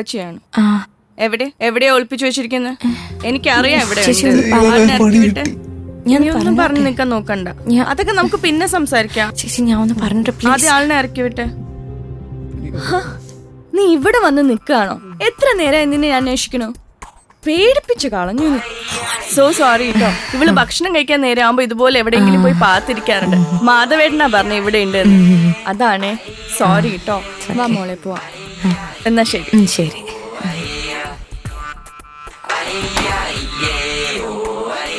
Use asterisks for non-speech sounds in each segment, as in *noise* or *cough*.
പച്ചയാണ് ആ. എവിടെ? എവിടെയാ ഒളിപ്പിച്ചു വെച്ചിരിക്കുന്നത് എനിക്കറിയാം എവിടെ ഒന്നും പറഞ്ഞു നിൽക്കാൻ നോക്കണ്ട. അതൊക്കെ നമുക്ക് പിന്നെ സംസാരിക്കാം. ചേച്ചി ഞാൻ ഒന്ന് പറഞ്ഞിട്ട് ആദ്യം ആളിനെ ഇറക്കി വിട്ടെ. നീ ഇവിടെ വന്ന് നിൽക്കുകയാണോ എത്ര നേരം നിന്നെ ഞാൻ അന്വേഷിക്കണോ? പേടിപ്പിച്ച് കളഞ്ഞു. സോ സോറി കേട്ടോ ഇവൾ ഭക്ഷണം കഴിക്കാൻ നേരം ആവുമ്പോ ഇതുപോലെ എവിടെയെങ്കിലും പോയി പാത്തിരിക്കാറുണ്ട്. മാധവേട്ടനാ പറഞ്ഞ ഇവിടെ ഉണ്ട് അതാണ്. സോറി കേട്ടോ വാ മോളെ പോവാ. എന്നാ ശരി. ശരി.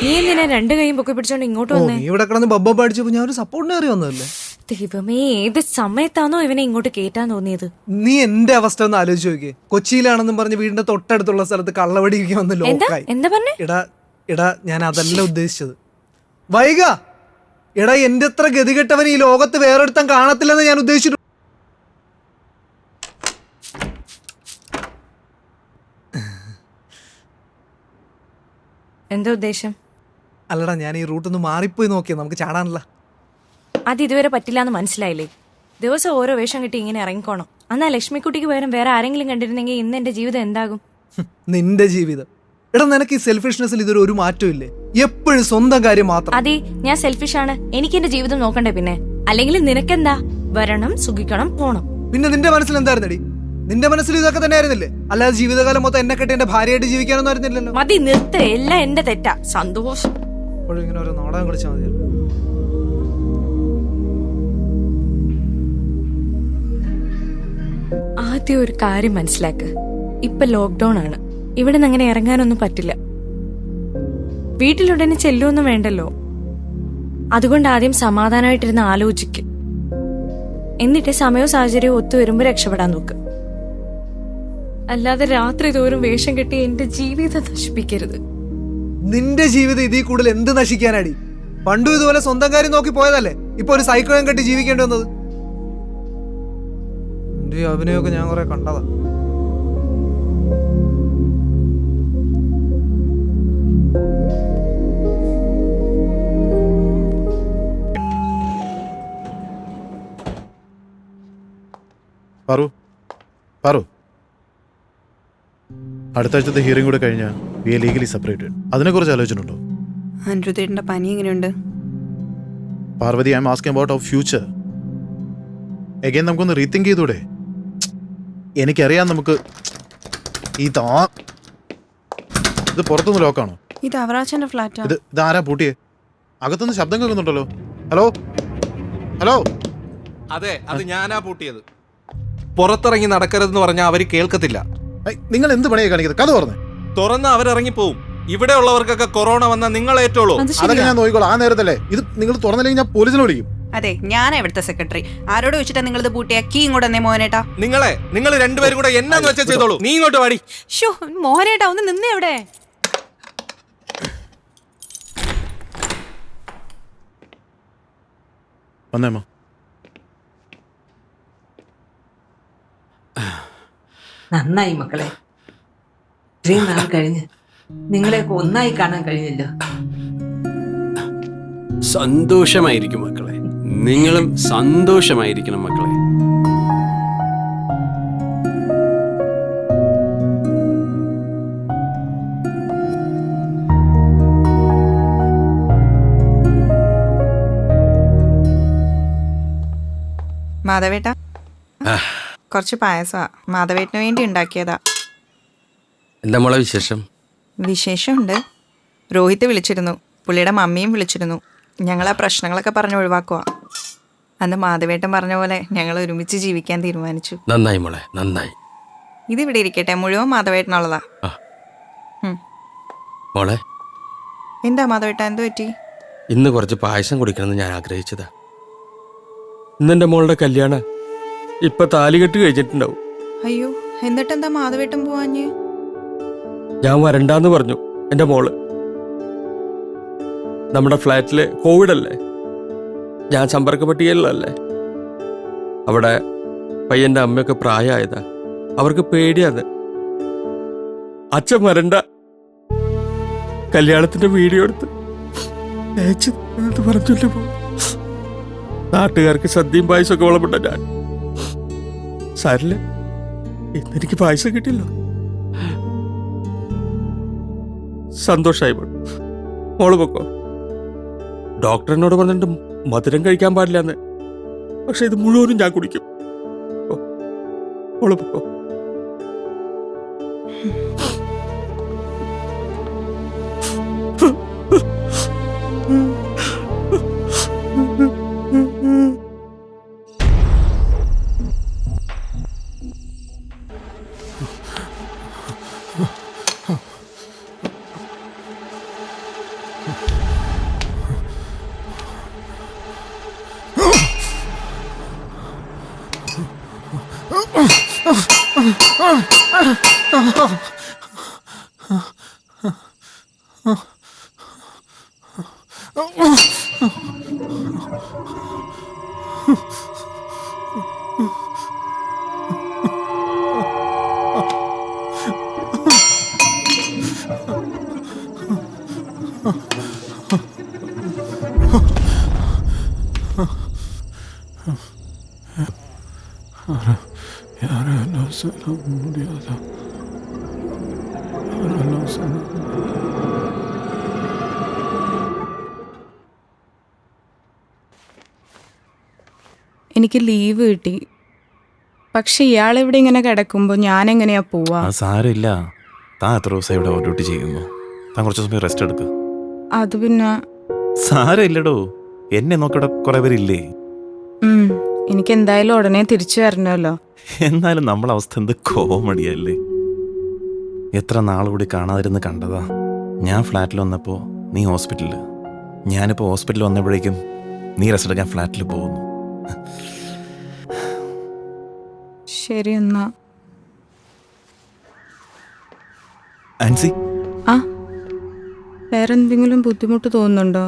നീ എന്തിനാ രണ്ട് കൈയും പൊക്കി പിടിച്ചോണ്ട് ഇങ്ങോട്ട് ഓ വന്നേ നീ ഇവിടെ കിടന്ന് ബബ്ബ പഠിച്ചപ്പോ ഞാൻ ഒരു സപ്പോർട്ടിന് കയറി വന്നതല്ലേ? ദൈവമേ ഏത് സമയത്താണോ ഇവനെ ഇങ്ങോട്ട് കേറ്റാൻ തോന്നിയത്? നീ എന്റെ അവസ്ഥ ഒന്ന് ആലോചിച്ച് നോക്കിയേ. കൊച്ചിയിലാണെന്നും പറഞ്ഞ് വീടിന്റെ തൊട്ടടുത്തുള്ള സ്ഥലത്ത് കള്ളവടിക്കാൻ വന്ന് എന്താ? ലോക്കായി എന്താ പറഞ്ഞേ? എടാ എടാ ഞാൻ അതല്ല ഉദ്ദേശിച്ചത്. വൈക എടാ എന്റെ അത്ര ഗതികെട്ടവൻ ഈ ലോകത്ത് വേറൊരുത്തൻ കാണത്തില്ലെന്ന് ഞാൻ ഉദ്ദേശിച്ചിട്ടു എന്താ ഉദ്ദേശം? അല്ലടാ ഞാൻ ഈ റൂട്ടൊന്ന് മാറിപ്പോയി നോക്കിയാ നമുക്ക് ചാടാനല്ല. അത് ഇതുവരെ പറ്റില്ല എന്ന് മനസ്സിലായില്ലേ? ദിവസം ഓരോ വേഷം കിട്ടി ഇങ്ങനെ ഇറങ്ങിക്കോണം. എന്നാ ലക്ഷ്മിക്കുട്ടിക്ക് പകരം വേറെ ആരെങ്കിലും കണ്ടിരുന്നെങ്കിൽ ഇന്ന് എന്റെ ജീവിതം എന്താകും? നിന്റെ ജീവിതം. എടാ നിനക്ക് ഈ സെൽഫിഷ്നെസ്സിൽ ഇതൊരു ഒരു മാറ്റവും ഇല്ലേ? എപ്പോഴും സ്വന്തം കാര്യം മാത്രം. അതെ ഞാൻ സെൽഫിഷ് ആണ്. എനിക്ക് എന്റെ ജീവിതം നോക്കണ്ടേ പിന്നെ? അല്ലെങ്കിൽ നിനക്കെന്താ? വരണം സുഖിക്കണം പോണം. പിന്നെ നിന്റെ മനസ്സിൽ എന്തായിരുന്നടി? നിന്റെ മനസ്സിൽ ഇതൊക്കെ തന്നെ ആയിരുന്നില്ലേ അല്ലാതെ ജീവിതകാലം മൊത്തം എന്നെ കെട്ടി എന്റെ ഭാര്യയായിട്ട് ജീവിക്കാനൊന്നും ആയിരുന്നില്ലല്ലോ. മതി നിർത്ത്. എല്ലാം എന്റെ തെറ്റാ. സന്തോഷം. അപ്പോഴും ഇങ്ങനെ ഓരോ നാടകം കളിച്ചാൽ മതി ആദ്യം ഒരു കാര്യം മനസ്സിലാക്ക്. ഇപ്പൊ ലോക്ക്ഡൌൺ ആണ്. ഇവിടെ നിന്ന് അങ്ങനെ ഇറങ്ങാനൊന്നും പറ്റില്ല. വീട്ടിലുടനെ ചെല്ലുമൊന്നും വേണ്ടല്ലോ. അതുകൊണ്ട് ആദ്യം സമാധാനമായിട്ടിരുന്ന് ആലോചിക്ക്. എന്നിട്ട് സമയവും സാഹചര്യവും ഒത്തുവരുമ്പോ രക്ഷപ്പെടാൻ നോക്ക്. അല്ലാതെ രാത്രി തോറും വേഷം കെട്ടി എന്റെ ജീവിതം നശിപ്പിക്കരുത്. നിന്റെ ജീവിതം ഇതിൽ കൂടുതൽ എന്ത് നശിക്കാനാടി? പണ്ടും ഇതുപോലെ സ്വന്തം കാര്യം നോക്കി പോയതല്ലേ? ഇപ്പൊ ഒരു സൈക്കോയും കെട്ടി ജീവിക്കേണ്ടി വന്നത്? എന്റെ അഭിനയമൊക്കെ ഞാൻ കുറെ കണ്ടതാ. പറു. പറു. അടുത്ത ആഴ്ചത്തെ ഹിയറിംഗ് കൂടെ കഴിഞ്ഞാൽ വി എ ലീഗലി സെപ്പറേറ്റഡ് അതിനെക്കുറിച്ച് ആലോചിച്ചിട്ടുണ്ടോ? അനിരുദ്ധേട്ടന്റെ പനി എങ്ങനെയുണ്ട്? Parvathi I'm asking about our future again നമുക്കൊന്ന് റീതിങ്ക് ചെയ്തൂടെ? എനിക്കറിയാം നമുക്ക് ഈ ഇതാ ഇത് പുറത്തുനിന്ന് ലോക്കാണോ ഇത് അവറാച്ചന്റെ ഫ്ലാറ്റാ ഇത് ഇതാരാ പൂട്ടിയേ? അകത്തുനിന്ന് ശബ്ദം കേൾക്കുന്നുണ്ടല്ലോ ഹലോ ഹലോ അതെ അത് ഞാനാ പൂട്ടിയത്. പുറത്തിറങ്ങി നടക്കരുതെന്ന് പറഞ്ഞാൽ അവർ കേൾക്കത്തില്ല. നിങ്ങൾ എന്ത് പണിയാ കാണിക്കുന്നത് കഥ പറഞ്ഞു. തുറന്ന് അവരിറങ്ങിപ്പോവും. ഇവിടെ ഉള്ളവർക്കൊക്കെ കൊറോണ വന്ന നിങ്ങൾ ഏറ്റോളൂ അത് അതൊക്കെ ശരിയാ ഞാൻ നോക്കിക്കോളാം. ആ നേരത്തല്ലേ? ഇത് നിങ്ങൾ തുറന്നില്ലെങ്കിൽ ഞാൻ പോലീസിനെ വിളിക്കും. അതെ ഞാനാ ഇവിടുത്തെ സെക്രട്ടറി. ആരോട് വെച്ചിട്ടാ ഇത് പൂട്ടിയ? കീ ഇങ്ങോട്ട് തന്നെ മോഹനേട്ടാ. നിങ്ങളെ നിങ്ങൾ രണ്ടുപേരും കൂടെ എന്നാന്ന് വെച്ചാൽ ചെയ്തോളൂ. നീ ഇങ്ങോട്ട് വാടി. ഷോ മോഹനേട്ടാ ഒന്ന് നിന്നേ എവിടെ വന്നേമ്മ നന്നായി മക്കളെ. ഇത്രയും നാൾ കഴിഞ്ഞ് നിങ്ങളെയൊക്കെ ഒന്നായി കാണാൻ കഴിഞ്ഞല്ലോ. സന്തോഷമായിരിക്കും മക്കളെ. നിങ്ങളും സന്തോഷമായിരിക്കണം മക്കളെ. മാധവേട്ട. കുറച്ച് പായസമാ മാധവേട്ടിന് വേണ്ടി ഉണ്ടാക്കിയതാ. എന്താ മോളെ വിശേഷം? വിശേഷമുണ്ട്. രോഹിത് വിളിച്ചിരുന്നു. പുള്ളിയുടെ മമ്മിയും വിളിച്ചിരുന്നു. ഞങ്ങൾ ആ പ്രശ്നങ്ങളൊക്കെ പറഞ്ഞ് ഒഴിവാക്കുക അന്ന് മാധവേട്ടൻ പറഞ്ഞ പോലെ ഞങ്ങൾ ഒരുമിച്ച് ജീവിക്കാൻ തീരുമാനിച്ചു. നന്നായി മോളെ നന്നായി. ഇത് ഇവിടെ ഇരിക്കട്ടെ. മുഴുവൻ മാധവേട്ടനുള്ളതാ. മോളെ? എന്താ മാധവേട്ട എന്ത് പറ്റി? ഇന്ന് കുറച്ച് പായസം കുടിക്കണമെന്ന് ഞാൻ ആഗ്രഹിച്ചതാ. ഇന്നെന്റെ മോളുടെ കല്യാണ. ഇപ്പൊ താലികെട്ട് കഴിഞ്ഞിട്ടുണ്ടാവും അയ്യോ എന്നിട്ടെന്താ മാധവേട്ടൻ പോവാഞ്ഞ്? ഞാൻ വരണ്ടാന്ന് പറഞ്ഞു എന്റെ മോൾ. നമ്മുടെ ഫ്ലാറ്റിൽ കോവിഡ് അല്ലേ? ഞാൻ സമ്പർക്ക പട്ടികയിലല്ലേ അവിടെ പയ്യന്റെ അമ്മയൊക്കെ പ്രായമായതാ അവർക്ക് പേടിയാന്ന്. അച്ഛൻ വരണ്ട. കല്യാണത്തിന്റെ വീഡിയോ എടുത്ത്. അയച്ചു എന്ന് പറഞ്ഞില്ല പോ നാട്ടുകാർക്ക് സദ്യയും പായസമൊക്കെ വളമുണ്ട ഞാൻ? സാരില്ല എനിക്ക് പായസം കിട്ടിയല്ലോ. സന്തോഷായി. മോൾ പൊക്കോ. ഡോക്ടറിനോട് പറഞ്ഞിട്ട് മധുരം കഴിക്കാൻ പാടില്ല എന്ന് പക്ഷെ ഇത് മുഴുവനും ഞാൻ കുടിക്കും. മോൾ പൊക്കോ. *laughs* 알아. എനിക്ക് ലീവ് കിട്ടി. പക്ഷെ ഇയാൾ ഇവിടെ ഇങ്ങനെ കിടക്കുമ്പോൾ ഞാൻ എങ്ങനെയാ പോവാ? ആ സാരമില്ല. താൻ എത്ര ദിവസം ഇവിടെ ഡ്യൂട്ടി ചെയ്യുന്നു. താൻ കുറച്ച് സമയം റെസ്റ്റ് എടുക്ക്. അത് പിന്നെ സാരമില്ലടോ. എന്നെ നോക്കിവിടെ കുറെ പേരില്ലേ? ഉം, എനിക്ക് എന്തായാലും ഉടനെ തിരിച്ചു വരണമല്ലോ. എന്നാലും നമ്മളെ അവസ്ഥ എന്ത് കോമഡിയല്ലേ? എത്ര നാളുകൂടി കാണാതിരുന്ന് കണ്ടതാ. ഞാൻ ഫ്ലാറ്റിൽ വന്നപ്പോൾ നീ ഹോസ്പിറ്റലിൽ ഞാനിപ്പോൾ ഹോസ്പിറ്റലിൽ വന്നപ്പോഴേക്കും നീ റെസ്റ്റ് എടുക്കാൻ ഫ്ലാറ്റിൽ പോകുന്നു. ശരി എന്നാ. ആൻസി ആ. വേറെന്തെങ്കിലും ബുദ്ധിമുട്ട് തോന്നുന്നുണ്ടോ?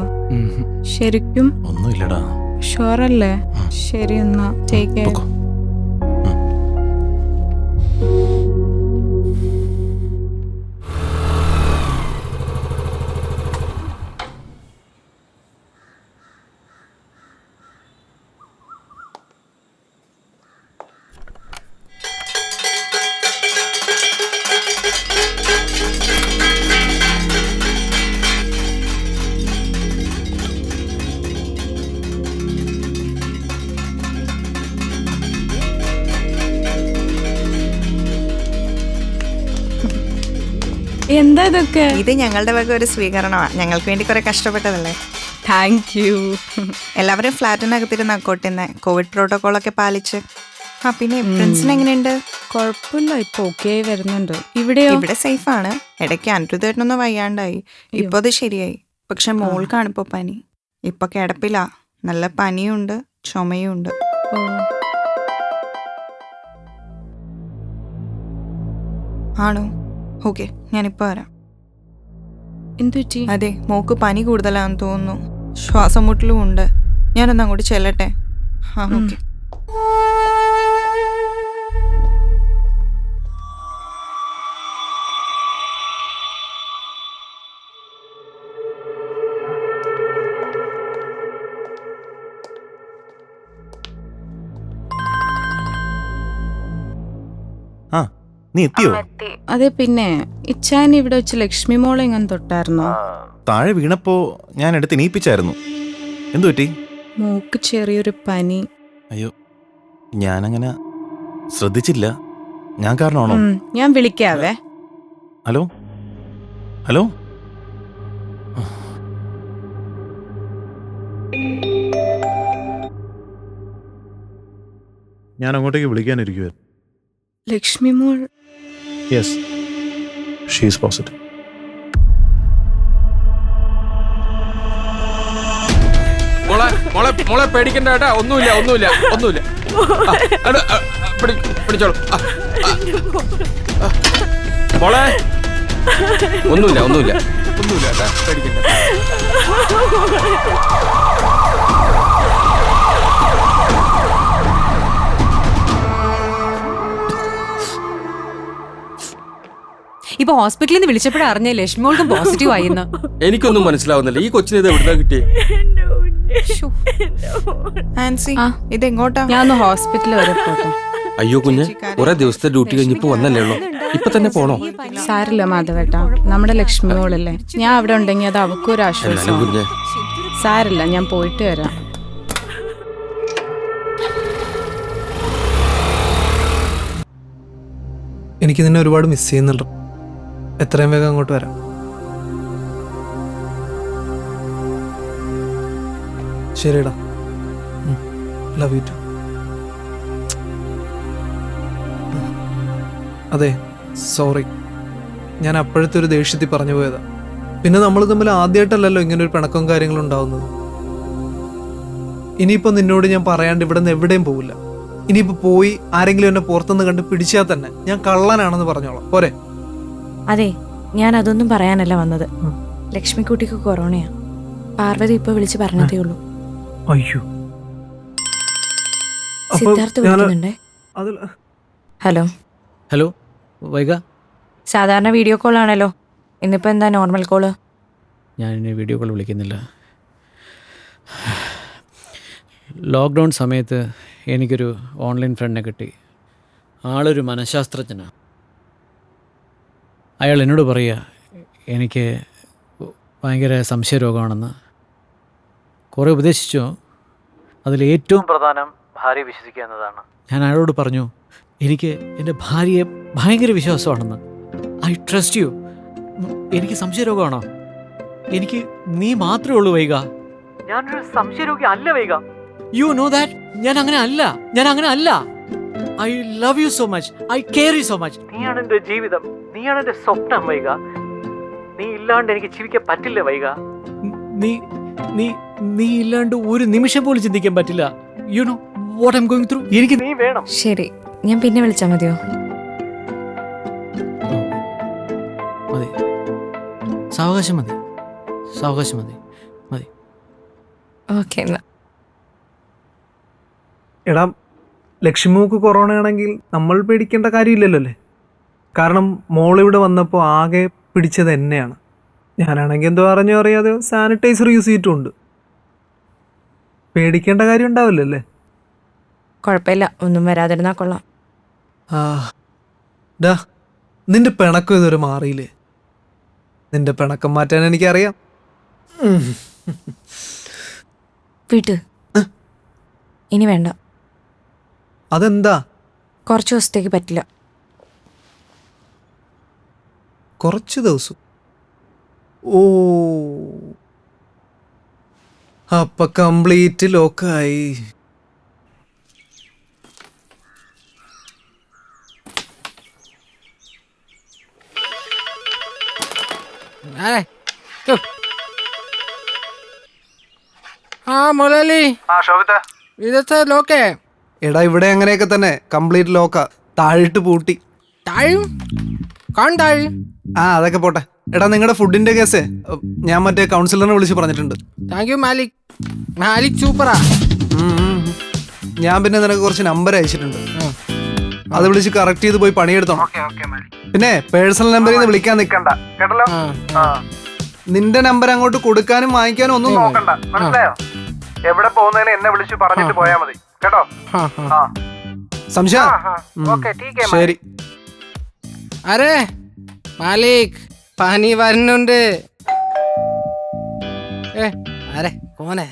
ശരിക്കും ഒന്നുമില്ലടാ. ഷുവറല്ലേ? ശരി എന്നാ. ടേക്ക് കെയർ എന്താ ഇതൊക്കെ? ഇത് ഞങ്ങളുടെ വക ഒരു സ്വീകരണമാണ് ഞങ്ങൾക്ക് വേണ്ടി കുറെ കഷ്ടപ്പെട്ടതല്ലേ? താങ്ക് യു എല്ലാവരും ഫ്ലാറ്റിനകത്തിരുന്ന അക്കോട്ടിന്ന് കോവിഡ് പ്രോട്ടോകോളൊക്കെ പാലിച്ച്. ആ പിന്നെ പ്രിൻസിന് എങ്ങനെയുണ്ട്? കുഴപ്പമില്ല ഇപ്പൊ ഓക്കെ വരുന്നുണ്ട്. ഇവിടെ ഇവിടെ സേഫ് ആണ്. ഇടയ്ക്ക് അനിരുദ്ധേട്ടനൊന്ന് വയ്യാണ്ടായി. ഇപ്പൊ അത് ശരിയായി. പക്ഷെ മോൾക്കാണ് ഇപ്പൊ പനി. ഇപ്പൊ കിടപ്പില്ല. നല്ല പനിയുണ്ട്. ചുമയുണ്ട്. ആണോ? ഓക്കെ ഞാനിപ്പോൾ വരാം. എന്തുപറ്റി അതെ മോക്ക് പനി കൂടുതലാണെന്ന് തോന്നുന്നു. ശ്വാസം മുട്ടലും ഉണ്ട്. ഞാനൊന്ന് അങ്ങോട്ട് ചെല്ലട്ടെ? ആ ഓക്കെ. നീ എത്തിയോ? അതെ പിന്നെ. ഇച്ചാൻ ഇവിടെ വെച്ച് ലക്ഷ്മി മോളെ ഇങ്ങനെ തൊട്ടായിരുന്നു? താഴെ വീണപ്പോ ഞാൻ എടുത്ത് നീപ്പിച്ചായിരുന്നു എന്തു പറ്റി? മൂക്ക് ചെറിയൊരു പനി. അയ്യോ ഞാനങ്ങനെ ശ്രദ്ധിച്ചില്ല. ഞാൻ കാരണമാണോ? ഞാൻ വിളിക്കാവേ. ഹലോ? ഹലോ? ഞാൻ അങ്ങോട്ടേക്ക് വിളിക്കാനിരിക്കുവായിരുന്നു. ലക്ഷ്മി മോൾ. യെസ് ഷീസ് പോസിറ്റീവ് മോളെ മോളെ മോളെ പേടിക്കണ്ട കേട്ടാ. ഒന്നുമില്ല ഒന്നുമില്ല ഒന്നുമില്ല. ആ, അത്, ആ, ആ, പിടി- പിടിച്ചോളൂ. ആ, ആ, ആ. മോളെ. ഒന്നുമില്ല ഒന്നുമില്ല. ഒന്നുമില്ല കേട്ടാ പേടിക്കണ്ട. ഇപ്പൊ ഹോസ്പിറ്റലിൽ നിന്ന് വിളിച്ചപ്പോഴാ അറിഞ്ഞേ ലക്ഷ്മിയോൾക്കും പോസിറ്റീവ് ആയിന്ന്. എനിക്കൊന്നും മനസ്സിലാവുന്നില്ല. ഈ കൊച്ചിനെ ഇത് എവിടുന്നാ കിട്ടിയേ? ആൻസി ആ. ഇത് എങ്ങോട്ടാ ഞാൻ ഒന്ന് ഹോസ്പിറ്റലിൽ വരെ പോട്ടെ. അയ്യോ കുഞ്ഞ് കുറെ ദിവസത്തെ ഡ്യൂട്ടി കഴിഞ്ഞിപ്പോ വന്നല്ലേ ഉള്ളൂ. ഇപ്പൊ തന്നെ പോണോ? സാരില്ല മാധവേട്ട. നമ്മുടെ ലക്ഷ്മി മോളല്ലേ ഞാൻ അവിടെ ഉണ്ടെങ്കിൽ അത് അവക്കൊരു എന്നാലും ആശ്വാസം കുഞ്ഞ്. സാരില്ല ഞാൻ പോയിട്ട് വരാം. എനിക്ക് നിന്നെ ഒരുപാട് മിസ് ചെയ്യുന്നുണ്ട്. എത്രയും വേഗം അങ്ങോട്ട് വരാം. ശരിടാ ലവ് യു ടു അതെ സോറി ഞാൻ അപ്പോഴത്തെ ഒരു ദേഷ്യത്തിൽ പറഞ്ഞു പോയതാ. പിന്നെ നമ്മൾ തമ്മിൽ ആദ്യമായിട്ടല്ലല്ലോ ഇങ്ങനെ ഒരു പിണക്കവും കാര്യങ്ങളും ഉണ്ടാവുന്നത്. ഇനിയിപ്പോൾ നിന്നോട് ഞാൻ പറയാണ്ട് ഇവിടെ നിന്ന് എവിടെയും പോവില്ല. ഇനിയിപ്പോൾ പോയി ആരെങ്കിലും എന്നെ പുറത്തുനിന്ന് കണ്ട് പിടിച്ചാൽ തന്നെ ഞാൻ കള്ളനാണെന്ന് പറഞ്ഞോളാം. പോരെ. അതെ ഞാൻ അതൊന്നും പറയാനല്ല വന്നത്. ലക്ഷ്മിക്കുട്ടിക്ക് കൊറോണയാ. പാർവതി ഇപ്പൊ വിളിച്ച് പറഞ്ഞതേ ഉള്ളൂ. അയ്യോ. സിദ്ധാർത്ഥ് വിളിക്കുന്നുണ്ടേ? ഹലോ. ഹലോ വൈഗ? സാധാരണ വീഡിയോ കോൾ ആണല്ലോ ഇന്നിപ്പോ എന്താ നോർമൽ കോൾ? ഞാൻ ഇനി വീഡിയോ കോൾ വിളിക്കുന്നില്ല. ലോക്ക്ഡൗൺ സമയത്ത് എനിക്കൊരു ഓൺലൈൻ ഫ്രണ്ടിനെ കിട്ടി. ആളൊരു മനഃശാസ്ത്രജ്ഞനാണ് അയാൾ എന്നോട് പറയുക എനിക്ക് ഭയങ്കര സംശയരോഗമാണെന്ന്. കുറേ ഉപദേശിച്ചു. അതിൽ ഏറ്റവും പ്രധാനം ഭാര്യ വിശ്വസിക്കുക എന്നതാണ്. ഞാൻ അയാളോട് പറഞ്ഞു എനിക്ക് എന്റെ ഭാര്യയെ ഭയങ്കര വിശ്വാസമാണെന്ന്. ഐ ട്രസ്റ്റ് യു എനിക്ക് സംശയരോഗമാണോ? എനിക്ക് നീ മാത്രമേ ഉള്ളൂ വൈക ഞാനൊരു സംശയരോഗി അല്ല വൈക യു നോ ദാറ്റ് ഞാൻ അങ്ങനെ അല്ല. ഞാൻ അങ്ങനെ അല്ല. I love you so much I care you so much നീയാണ് എന്റെ ജീവിതം. നീയാണ് എന്റെ സ്വപ്നം വൈക നീ ഇല്ലാണ്ട് എനിക്ക് ജീവിക്കാൻ പറ്റില്ല വൈക നീ നീ നീ ഇല്ലാണ്ട് ഒരു നിമിഷം പോലും ചിന്തിക്കാൻ പറ്റില്ല. You know what I'm going through എനിക്ക് നീ വേണം. ശരി ഞാൻ പിന്നെ വിളിച്ചാൽ മതിയോ? മതി. സാവകാശം മതി. സാവകാശം മതി. മതി. ഓക്കെ എന്നാ. എടാ ലക്ഷ്മിക്ക് കൊറോണ ആണെങ്കിൽ നമ്മൾ പേടിക്കേണ്ട കാര്യമില്ലല്ലോ അല്ലേ? കാരണം മോളിവിടെ വന്നപ്പോൾ ആകെ പിടിച്ചത് എന്നെയാണ്. ഞാനാണെങ്കിൽ എന്തോ അറിഞ്ഞോ അറിയാതെ സാനിറ്റൈസർ യൂസ് ചെയ്തിട്ടുണ്ട്. പേടിക്കേണ്ട കാര്യം ഉണ്ടാവില്ലല്ലേ? കുഴപ്പമില്ല ഒന്നും വരാതിരുന്നാ കൊള്ളാം. ആ ഡാ നിന്റെ പിണക്കം ഇതുവരെ മാറിയില്ലേ? നിന്റെ പിണക്കം മാറ്റാൻ എനിക്കറിയാം. വീട്ട് ഇനി വേണ്ട. അതെന്താ? കുറച്ച് ദിവസത്തേക്ക് പറ്റില്ല. കുറച്ച് ദിവസം. ഓ. അപ്പൊ കംപ്ലീറ്റ് ലോക്കായി. ആ മുരളി. ഇതത്തെ ലോക്കേ. എടാ ഇവിടെ അങ്ങനെയൊക്കെ തന്നെ. കംപ്ലീറ്റ് ലോക്കാ. താഴിട്ട് പൂട്ടി. താഴും കാൺ ആ അതൊക്കെ പോട്ടെ. എടാ നിങ്ങളുടെ ഫുഡിന്റെ കേസ് ഞാൻ മറ്റേ കൗൺസിലറിനെ വിളിച്ച് പറഞ്ഞിട്ടുണ്ട്. താങ്ക് യു മാലിക് മാലിക് സൂപ്പറാ. ഞാൻ പിന്നെ നിനക്ക് കുറച്ച് നമ്പർ അയച്ചിട്ടുണ്ട്. അത് വിളിച്ച് കറക്റ്റ് ചെയ്ത് പോയി പണിയെടുത്തോണം. പിന്നെ പേഴ്സണൽ നമ്പറിൽ നിന്ന് വിളിക്കാൻ നിൽക്കണ്ട കേട്ടല്ലോ? നിന്റെ നമ്പർ അങ്ങോട്ട് കൊടുക്കാനും വാങ്ങിക്കാനും ഒന്നും നോക്കണ്ട. മനസ്സിലായോ? എവിടെ പോകുന്നതിന് എന്നെ വിളിച്ച് പറഞ്ഞിട്ട് പോയാ മതി. കേട്ടോ? സംശയ? ശരി. അരെ മാലിക് പനി വരുന്നുണ്ട്. ഏ അരെ കോനെ.